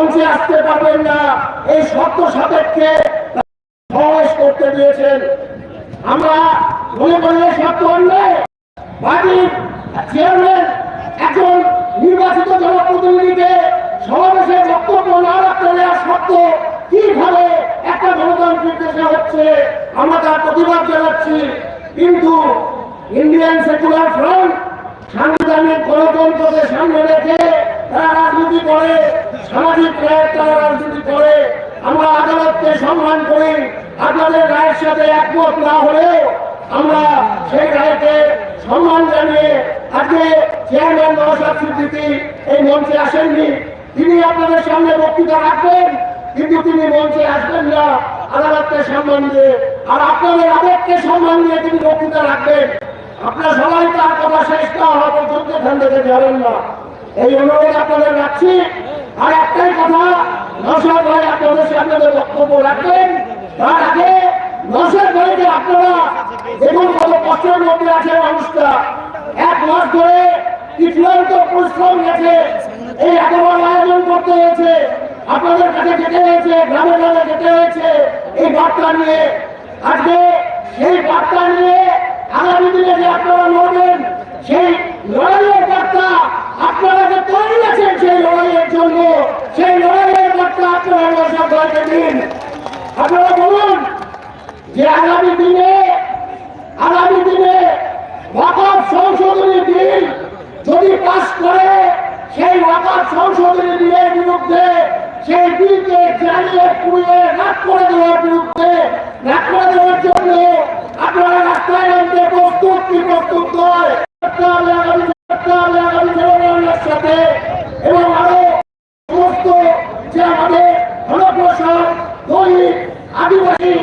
মঞ্চে আসতে পারবেন না। এই শর্ত সাপেক্ষে সমাবেশ করতে দিয়েছেন। আমরা মনে করি শর্ত অন্যায় পার্টির চেয়ারম্যান একজন নির্বাচিত জনপ্রতিনিধিকে সমাবেশে বক্তব্য না রাখতে দেওয়ার সত্ত্ব কীভাবে একটা গণতান্ত্রিক দেশে হচ্ছে, আমরা তার প্রতিবাদ জানাচ্ছি। কিন্তু ইন্ডিয়ান সেকুলার ফ্রন্ট সাংবিধানিক গণতন্ত্রকে সামনে রেখে তারা রাজনীতি করে, সামাজিক রায়ের তারা রাজনীতি করে, আমরা আদালতকে সম্মান করি, আপনাদের রায়ের সাথে একমত না হলেও আমরা সেই রায়কে সম্মান জানিয়ে আজকে চেয়ারম্যান নওশাদ সিদ্দিকী এই মঞ্চে আসেননি। তিনি আপনাদের সামনে বক্তৃতা রাখবেন, কিন্তু তিনি মঞ্চে আসবেন না, আদালতকে সম্মান দিয়ে। আর আপনাদের আবেগকে সম্মান দিয়ে তিনি বক্তৃতা রাখবেন। আপনারা সবাই তার কথা শেষ না হওয়া পর্যন্ত এখান থেকে যাবেন না। এই অনুরোধ আপনাদের রাখছি। আর একটাই কথা, নশার ভাই আপনাদের যে বক্তব্য রাখবেন। তার আগে নশার ভাইকে আপনারা দেখুন কত কষ্টের মধ্যে আছে মানুষটা। এক মাস ধরে কি চূড়ান্ত পরিশ্রম গেছে এই এত বড় আয়োজন করতে হয়েছে। আপনাদের কাছে যেতে হয়েছে গ্রামে গ্রামে যেতে হয়েছে। এই বার্তা নিয়ে আজকে সেই বার্তা নিয়ে আগামী দিনে যে আপনারা লড়বেন সেই লড়াইয়ের বার্তা আপনারা যে তৈরি সেই লড়াইয়ের জন্য, সেই লড়াইয়ের বার্তা আপনারা সরকারকে দিন। আপনারা বলুন যে আগামী দিনে আগামী দিনে ওয়াকফ সংশোধনী বিল যদি পাস করে, সেই ওয়াকফ সংশোধনী বিলের বিরুদ্ধে, সেই বিলকে জ্বালিয়ে পুড়িয়ে রাগ করে দেওয়ার বিরুদ্ধে রাগ করে দেওয়ার জন্য আপনারা রাস্তায় নামতে প্রস্তুত কি প্রস্তুত নয়। সাথে এবং আরও সমস্ত যে আমাদের ঘনপ্রসাদ দলিত আদিবাসী।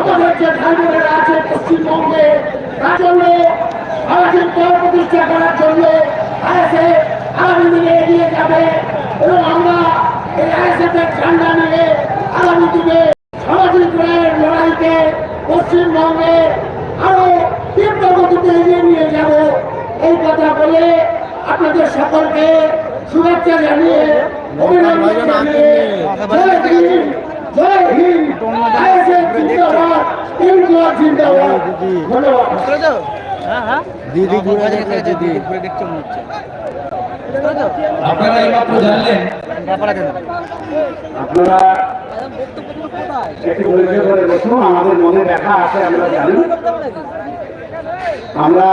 আমাদের যে আছে পশ্চিমবঙ্গে তার সামাজিক ন্যায় প্রতিষ্ঠা করার জন্য আগামী দিনে যাবে এবং আমরা এই আইএসএফ এর ঝান্ডা নিয়ে সামাজিক ন্যায়ের পশ্চিমবঙ্গে আরও তীব্র গতিতে এগিয়ে নিয়ে যাব। এই কথা বলে আপনাদের সকলকে শুভেচ্ছা জানিয়ে অভিনন্দন জানিয়ে জয় হিন্দ জয় হিন্দ। আইএসএফ জিন্দাবাদ ইনকলাব জিন্দাবাদ। ধন্যবাদ। দিদি ঘুরে দিদি। আপনারা এইমাত্র জানলেন আপনারা একটু ধৈর্য করে বসুন আমাদের মনে দেখা আছে আমরা জানি। আমরা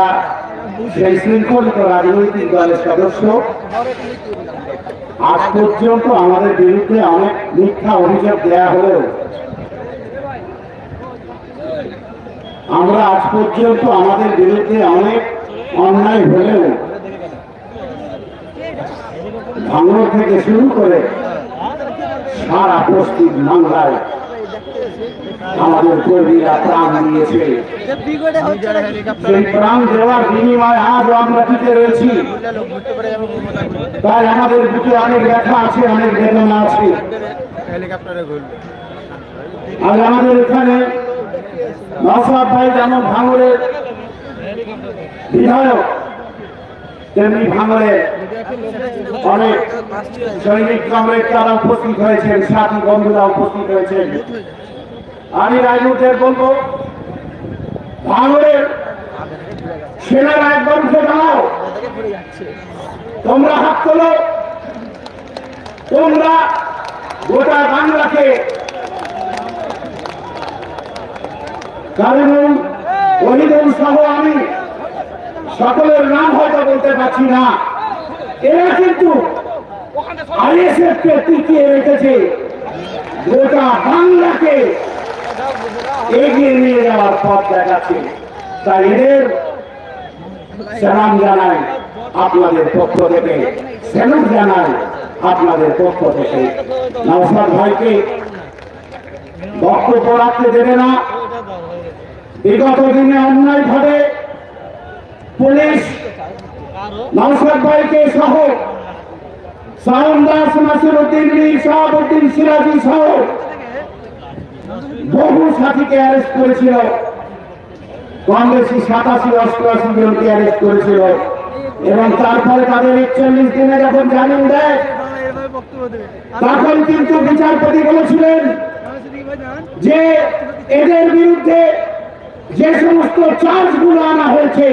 সেই শৃঙ্খলিত রাজনৈতিক দলের সদস্য। আজ পর্যন্ত আমাদের বিরুদ্ধে অনেক মিথ্যা অভিযোগ দেয়া হলেও আমরা আজ পর্যন্ত আমাদের বিরুদ্ধে অনেক অন্যায় হলেও ভাঙর থেকে শুরু করে সারা পশ্চিম বাংলায় আমাদের কর্মীরা প্রাণ দিয়েছে। সেই প্রাণ দেওয়ার আমরা টিকে রয়েছি। তাই আমাদের বুকে অনেক ব্যথা আছে, অনেক বেদনা আছে। আর আমাদের এখানে নসাদ ভাই যেমন ভাঙড়ের বিধায়ক, তেমনি অনেক সৈনিক কমরেড তারা উপস্থিত হয়েছেন, সাথী বন্ধুরা উপস্থিত হয়েছেন। আমি রাজনীতির বলব ভাঙড়ের সেনারা উঠে দাঁড়াও তোমরা হাত তোলো। তোমরা গোটা বাংলাকে কারণ ওহিদুল সহ আমি সকলের নাম হয়তো বলতে পারছি না। এরা কিন্তু আইএসএফ কে টিকিয়ে রেখেছে। গোটা বাংলাকে এগিয়ে নিয়ে যাওয়ার পথ দেখাচ্ছে। তাই এদের সালাম জানাই আপনাদের পক্ষ থেকে স্যালুট জানাই আপনাদের পক্ষ থেকে। নওশাদ ভাইকে বক্তব্য রাখতে দেবে না। বিগত দিনে অন্যায় ভাবে পুলিশ নওশাদ ভাইকে সহ শাওন দাস নাসির উদ্দিন মীর শাহাবুদ্দিন সিরাজি সহ বহু সাথীকে অ্যারেস্ট করেছিল। কংগ্রেসি সাতাশি, অষ্টআশি জনকে অ্যারেস্ট করেছিল। এবং তারপরে তাদের একচল্লিশ দিনে যখন জামিন দেয়, তখন কিন্তু বিচারপতি বলেছিলেন যে এদের বিরুদ্ধে যে সমস্ত চার্জগুলো আনা হয়েছে,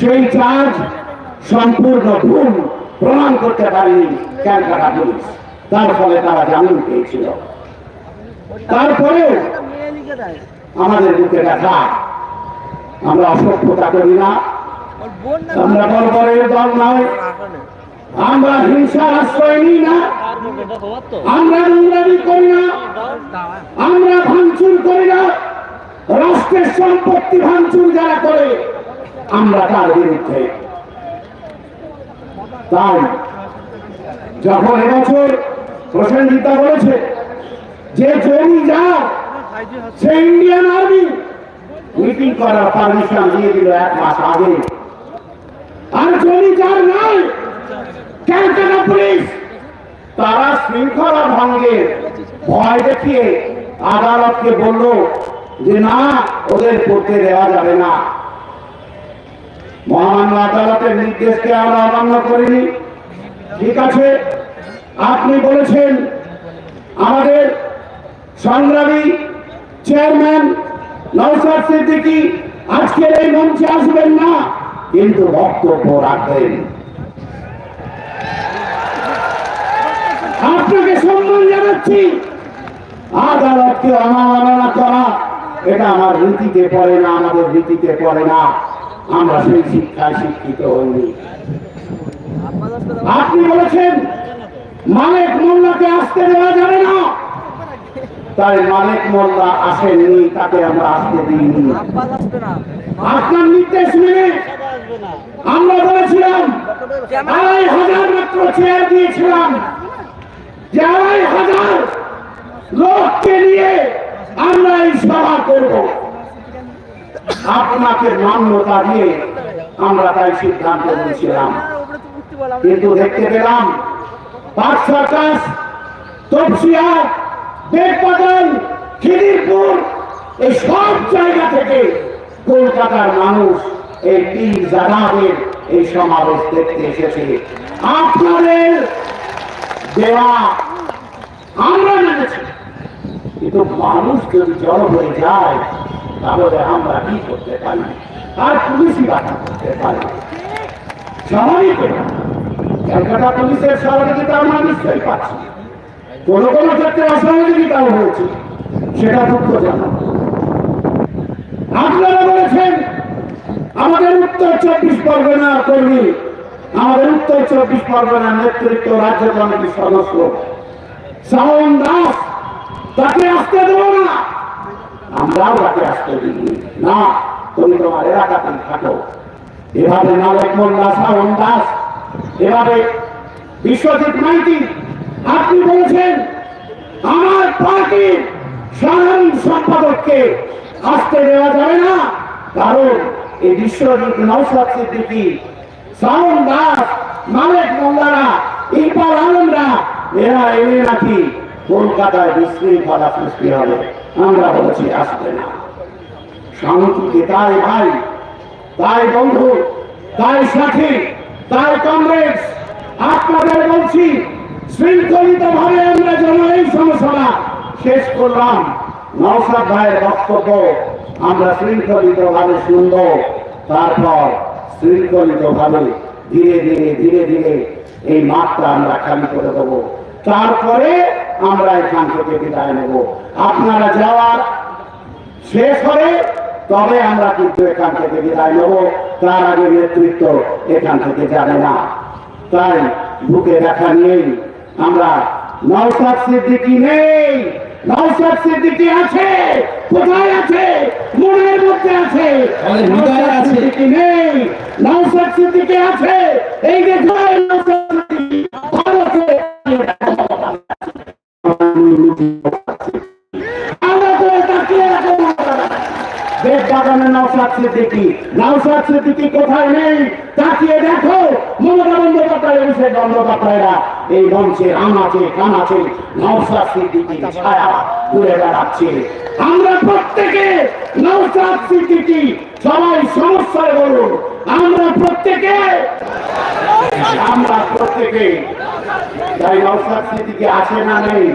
সেই চার্জ সম্পূর্ণ ভুল প্রমাণ করতে পারেনি ক্যালকাটা পুলিশ। তার ফলে তারা জামিন পেয়েছিল। তারপরেও আমাদের বুকে ব্যথা। আমরা অসভ্যতা করি না। আমরা বলবরের দল নয়। আমরা হিংসার আশ্রয় নিই না। আমরা নোংরামি করি না। আমরা ভাঙচুর করি না। রাষ্ট্রের সম্পত্তি ভাঙচুর যারা করে, আমরা তার বিরুদ্ধে। তাই, যখন এবছর প্রসেনজিতা বলেছে যে জমি যা, সে ইন্ডিয়ান আর্মি মিটিং করার পারমিশন দিয়ে দিল এক মাস আগে। আর জমি যার নাই ক্যালকাটা পুলিশ, তারা শৃঙ্খলা ভঙ্গের ভয় দেখিয়ে আদালতকে বলল যে না, ওদের করতে দেওয়া যাবে না। মহামান্য আদালতের নির্দেশকে আমরা অমান্য করিনি। ঠিক আছে, আপনি বলেছেন, আমাদের সংগ্রামী চেয়ারম্যান নৌসাদ সিদ্দিকী, আজকের এই মঞ্চে আসবেন না, কিন্তু বক্তব্য রাখবেন। আপনাকে সম্মান জানাচ্ছি। আদালতকে অনাবরণা করা, এটা আমার রীতিতে পড়ে না, আমাদের রীতিতে পড়ে না। আমরা সেই শিক্ষায় শিক্ষিত হইনি। আপনি বলেছেন মালিক মোল্লাকে আসতে দেওয়া যাবে না। তাই মালিক মোল্লা আসেননি, তাকে আমরা আসতে দিইনি। আপনার নির্দেশ মেনে আমরা বলেছিলাম, আড়াই হাজার মাত্র চেয়ার দিয়েছিলাম। যে আড়াই হাজার লোককে নিয়ে আমরা এই সভা করব। আপনাকে মান্যতা দিয়ে আমরা তাই সিদ্ধান্ত নিয়েছিলাম। কিন্তু দেখতে পেলাম পাঁচ সার্কাস তপসিয়া বেগবাগান খিদিরপুর, এই সব জায়গা থেকে কলকাতার মানুষ এই তিন জানাদের এই সমাবেশ দেখতে এসেছে। আপনাদের দেওয়া আমরা মেনেছি কিন্তু মানুষ যদি জড় হয়ে যায়, তাহলে আমরা কি করতে পারি? আর পুলিশই বাধা করতে পারি। স্বাভাবিক ক্যালকাটা পুলিশের সহযোগিতা আমরা নিশ্চয়ই পাচ্ছি। কোন কোন ক্ষেত্রে অসহযোগিতাও হয়েছে, সেটা দুঃখজনক আপনারা বলেছেন, আমাদের উত্তর চব্বিশ পরগনা কর্মী, আমাদের উত্তর চব্বিশ পরগনার নেতৃত্ব রাজ্য কমিটির সদস্য। শ্রাবণ দাস, তাকে আসতে দেবো না। আমরাও তাকে আসতে দিই না। তুমি তোমার এলাকাতেই থাকো। এভাবে মালিক মোল্লা শ্রাবণ দাস, এভাবে বিশ্বজিৎ মাইতি আপনি বলেছেন, আমার পার্টির সাধারণ সম্পাদককে আসতে দেওয়া যাবে না। কারণ এই বিশ্বজিৎ নৌসাদ সিদ্দিকী শ্রাবণ দাস, মালিক মোল্লারা ইকবাল আলমরা, এরা এনে নাকি কলকাতায় বিশৃঙ্খলা সৃষ্টি হবে। আমরা বলেছি, আসবে না। শান্তিকে তাই ভাই, তাই বন্ধু, তাই সাথী, তাই কংগ্রেস, আপনাদের বলছি শৃঙ্খলিত ভাবে আমরা এই সমস্যা শেষ করলাম। নওশাদ ভাইয়ের বক্তব্য, আমরা শৃঙ্খলিত ভাবে শুনব। তারপর শৃঙ্খলিত ভাবে ধীরে ধীরে ধীরে ধীরে এই মাঠটা আমরা খালি করে দেবো। তারপরে আমরা এখান থেকে বিদায় নেব। আপনারা যাওয়ার শেষ হবে, তবে আমরা কিন্তু এখান থেকে বিদায় নেব। তার আগে নেতৃত্ব এখান থেকে যাবে না। তাই বুকে দেখা নেই আমরা নওশাদ সিদ্দিকি নেই। নওশাদ সিদ্দিকি আছে কোথায় আছে? মনের মধ্যে আছে। হৃদয়ে আছে। সিদ্দিকি নেই। নওশাদ সিদ্দিকি আছে। এই যে জয় নওশাদ সিদ্দিকী ভারতে দেব বাগানের নওশাদ সিদ্দিকী নওশাদ সিদ্দিকী কোথায় নেই? তাকিয়ে দেখো, মমতা বন্দ্যোপাধ্যায় অভিষেক বন্দ্যোপাধ্যায়রা এই মঞ্চে আনাচে কানাচে নওশাদ সিদ্দিকী ছায়া ঘুরে বেড়াচ্ছে। আমরা প্রত্যেকে নওশাদ সিদ্দিকী সবাই সমস্যায় বলুন, আমরা প্রত্যেকে? আমরা প্রত্যেকে। তাই নওসাদ স্মৃতিকে আছে না নেই?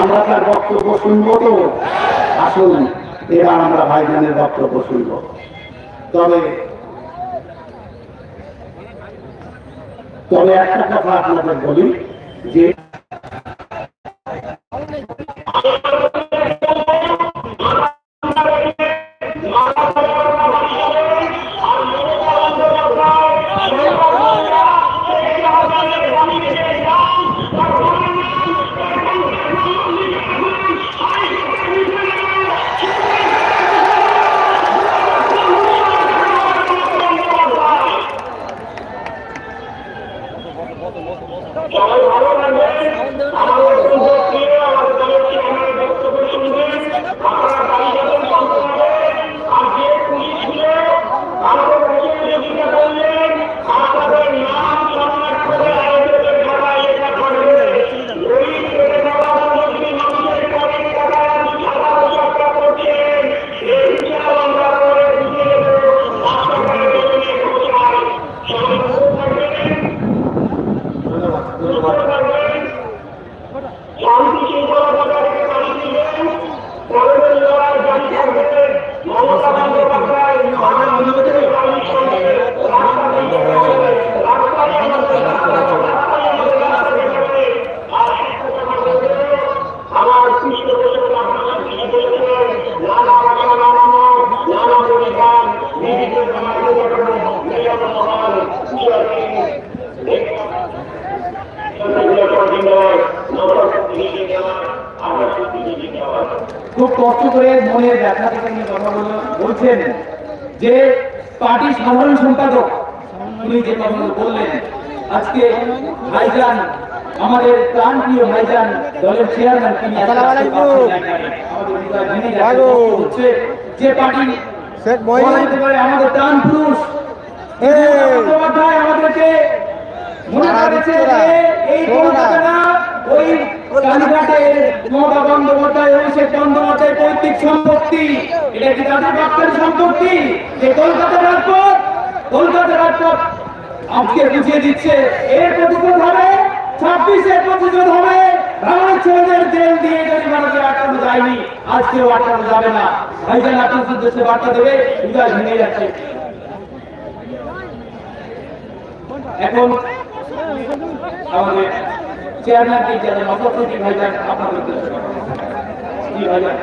আমরা তার বক্তব্য শুনব তো? আসুন। এবার আমরা ভাইজানের বক্তব্য শুনব। তবে তবে একটা কথা আপনাদের বলি যে বলছেন যে পার্টির সাধারণ সম্পাদক উনি যে কথাগুলো বললেন আজকে ভাইজান আমাদের প্রাণ প্রিয় ভাইজান দলের চেয়ারম্যান তিনি হচ্ছে যে পার্টি আমাদের প্রাণ পুরুষ। এই। আমাদেরকে মনে করেছে দিচ্ছে ওরা। যে এই কলকাতা ওই কালীঘাটের মমতা বন্দ্যোপাধ্যায় অভিষেক বন্দ্যোপাধ্যায় পৈতৃক সম্পত্তি। এটা কি তাদের বাপের সম্পত্তি? যে কলকাতা রাজপথ কলকাতা রাজপথ আজকে বুঝিয়ে দিচ্ছে, এর প্রতিশোধ হবে ছাব্বিশের প্রতিশোধ হবে। আমার ছেলেদের জেল দিয়ে যদি মানুষের আটকানো যায়নি, আজকেও আটকানো যাবে না। ভাইজান আপনার উদ্দেশ্যে বার্তা দেবে হৃদয় ভেঙে যাচ্ছে। এখন আমাদের চেয়ারম্যান কে যারা নবপ্রতি ভাইজান আপনাদের উদ্দেশ্যে। ভাইজান,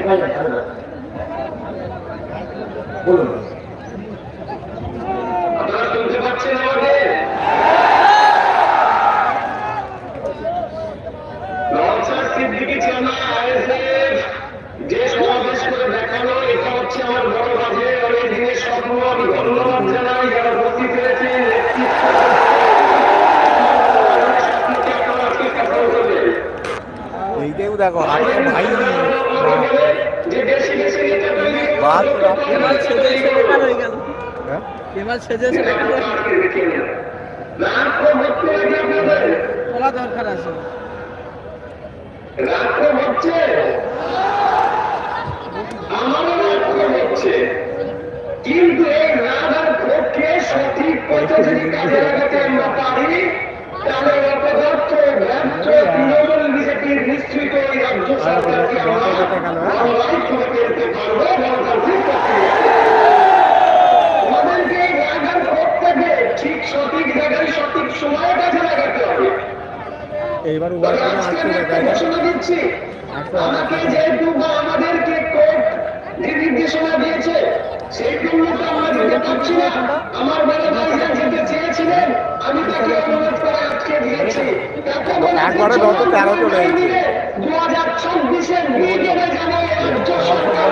ভাইজান। বলুন আপনারা শুনতে পাচ্ছেন আমাকে নওশাদ সিদ্দিকী চেয়ারম্যান আইএসএফ যে সমাবেশ করে দেখাল এটা হচ্ছে আমার বড় কাজে আর এই দিনের স্বপ্ন আমি ধন্যবাদ জানাই যারা উপস্থিত হয়েছেন নেতৃত্ব আপনারা আজকে কথা বলবেন এইটাও দেখো আগে ভাই যে দেশি দেশি নেতা তৈরি বাদ এবার সেজে এসে বেকার হয়ে গেল হ্যাঁ? এবার সেজে এসে বেকার হয়ে গেল। রাত ভক্তি লাগে আপনাদের বলা দরকার আছে। কিন্তু এই রাধার পক্ষে সঠিক পথে যদি কাজে লাগাতে আমরা পারি তাহলে অপদার্থ ব্যর্থ তৃণমূল বিজেপির মিশ্রিত এই রাজ্য সরকারকে আমরা বাংলায় করে ফেলতে পারব গণতান্ত্রিক প্রক্রিয়া আমাদেরকে এই রাধার প্রত্যেকে ঠিক সঠিক জায়গায় সঠিক সময়ে কাজে লাগাতে হবে এইবার উবার করে আজকে আসছে আমি একটা ঘোষণা দিচ্ছি। আচ্ছা, আমাকে যেহেতু বা আমাদেরকে কোর্ট নির্দেশনা দিয়েছে সেই জন্যটা আমরা যেতে পারছি না। আমার বড় ভাইজান যেতে চেয়েছিলেন আমি তাকে অনুরোধ করে আজকে দিয়েছি। একবারে যত তেরো চলে দু হাজার চব্বিশের বিকেলে যেন রাজ্য সরকার।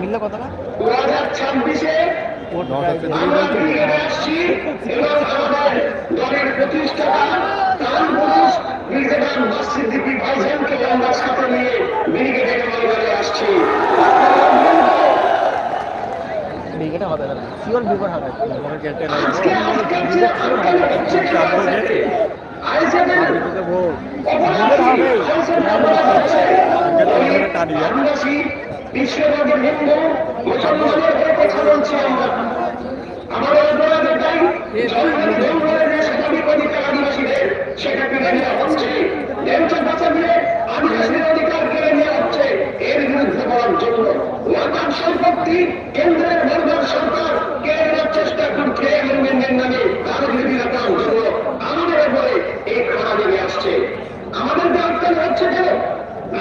মিললো কথাটা? দু হাজার। ছাব্বিশে আমরা আসছি এবং আমাদের দলের প্রতিষ্ঠাতা প্রাণ পুরুষ মির্জামান মসজিদ্দিকি ভাইজানকে আমরা সাথে নিয়ে ব্রিগেডের ময়দানে আসছি ব্রিগেডে হবে না শিওর ব্রিগেড হবে আমাকে কেটে আজকে আজকে যে আন্দোলন হচ্ছে কি আপনাদের? আইসেনের দিতে ভোট অপরাধী, আইসেনের অপরাধী হচ্ছে টানিয়ে আদিবাসী বিশ্বভাগে হিন্দু মুসলমানের হয়ে কথা বলছি আমরা আমাদের অপরাধ এটাই যখন জঙ্গলের দেশে দাবি অধিকার আদিবাসীদের সেটা কেড়ে নেওয়া হচ্ছে দেড়শো বছর ধরে আদিবাসীর অধিকার কেড়ে নেওয়া হচ্ছে এর বিরুদ্ধে বলার জন্য সম্পত্তি বর্গার সরকার কেড়ে নেওয়ার চেষ্টা করছে এগ্রিমেন্টের নামে তাদের বিরোধিতার জন্য আমাদের উপরে এই খাড়া নেমে আসছে। আমাদের দায়িত্ব হচ্ছে যে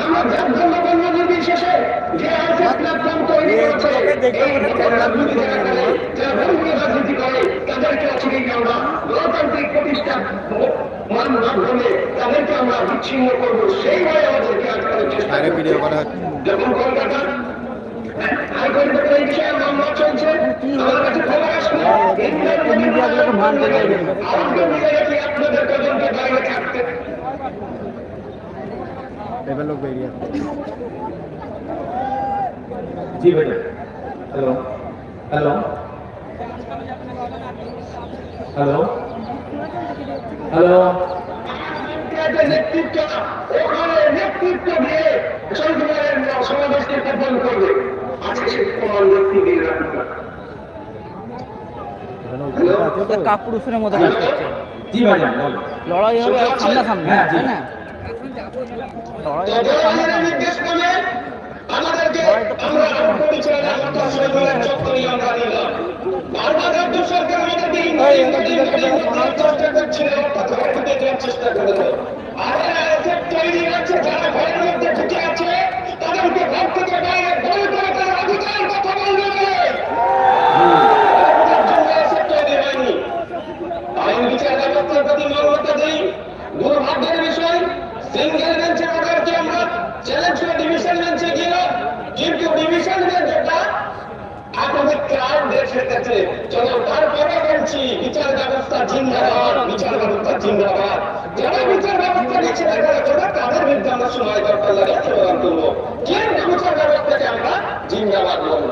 আমরা যার ধর্ম বর্ণ নির্বিশেষে যে আছে প্ল্যাটফর্ম তৈরি করেছে এই রাজনীতি যারা যারা ধর্মীয় রাজনীতি করে তাদেরকে আজকে আমরা গণতান্ত্রিক প্রতিষ্ঠা মাধ্যমে তাদেরকে আমরা বিচ্ছিন্ন করব। সেইভাবে আমাদেরকে আটকানোর চেষ্টা আরে করছে। ভিডিও করা হচ্ছে। যেমন কলকাতা হাইকোর্টের এই বিষয়ে মামলা চলছে আমার কাছে খবর আসলো ইন্ডিয়ার মিডিয়াগুলোকে মানতে চাইবে আমাকে মিলে রেখে আপনাদের কজনকে বাইরে থাকতে এবার লোক বেরিয়ে। জি বেটা হ্যালো হ্যালো হ্যালো হ্যালো নেতৃত্ব নেতৃত্ব দিয়ে চন্দ্রবারের সমাবেশকে উদ্বোধন করবে আজকে তোমার নেতৃত্ব দিয়ে রাখবে এখানে উপরে আছে তো কাপুরুষের মতো কাজ করছে। জি ভাইজান বলো লড়াই হবে সামনা সামনে হ্যাঁ, তাই না? লড়াই হবে আমাদের সামনে নির্দেশ ক্রমে আমাদেরকে আমরা আরও পরিচালনার মতো সরকারের চক্করই আমরা নিলাম বারবার রাজ্য সরকার আমাদেরকে ইংরেজি ইংরেজি ইংরেজি বলার চেষ্টা করছিল অর্থাৎ ঘর থেকে দেওয়ার চেষ্টা করল আর এরা এসে তৈরি আছে যারা ঘরের মধ্যে ঢুকে আছে তাদেরকে ঘর থেকে বাইরে বল করে তার অধিকার কথা বলবে বলে এটার জন্য এসে তৈরি হয়নি আইন বিচার ব্যবস্থার প্রতি মান্যতা দিই দুর্ভাগ্যের বিষয় সিঙ্গেল বেঞ্চে ওদেরকে আমরা চ্যালেঞ্জ করে ডিভিশন বেঞ্চে গেল কিন্তু ডিভিশন বেঞ্চটা আপনাদের ক্রাউড দেখে গেছে চলো তারপরে বলছি বিচার ব্যবস্থা জিন্দাবাদ বিচার ব্যবস্থা জিন্দাবাদ যারা বিচার ব্যবস্থা দিচ্ছে দেখা যাচ্ছে না, তাদের বিরুদ্ধে আমরা সময় দরকার লাগে প্রদান করব কিন্তু বিচার ব্যবস্থাকে আমরা জিন্দাবাদ বলব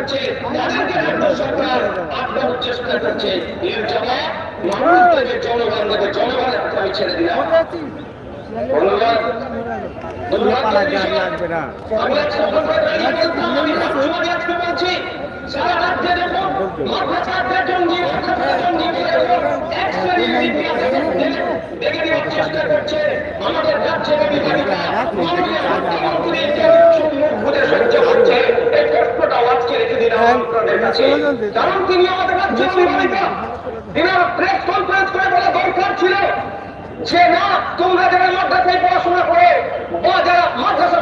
হচ্ছে হাজার হচ্ছে হাজার হচ্ছে চেষ্টা করছে এর জবাব মানুষ জনগণ আমি ছেড়ে দিলাম রাজ্যে করছে। আমাদের রাজ্যের মাননীয় মুখ্যমন্ত্রী সম্মুখ হতে সহ্য করছে। এই কষ্টটাও আজকে রেখে দিলাম কাছে। কারণ তিনি আমাদের রাজ্যের অধিকারীরা। তিনার প্রেস কনফারেন্স করে বলা দরকার ছিল যে না তোমরা যারা মাদ্রাসায় পড়াশোনা করে বা যারা মাদ্রাসা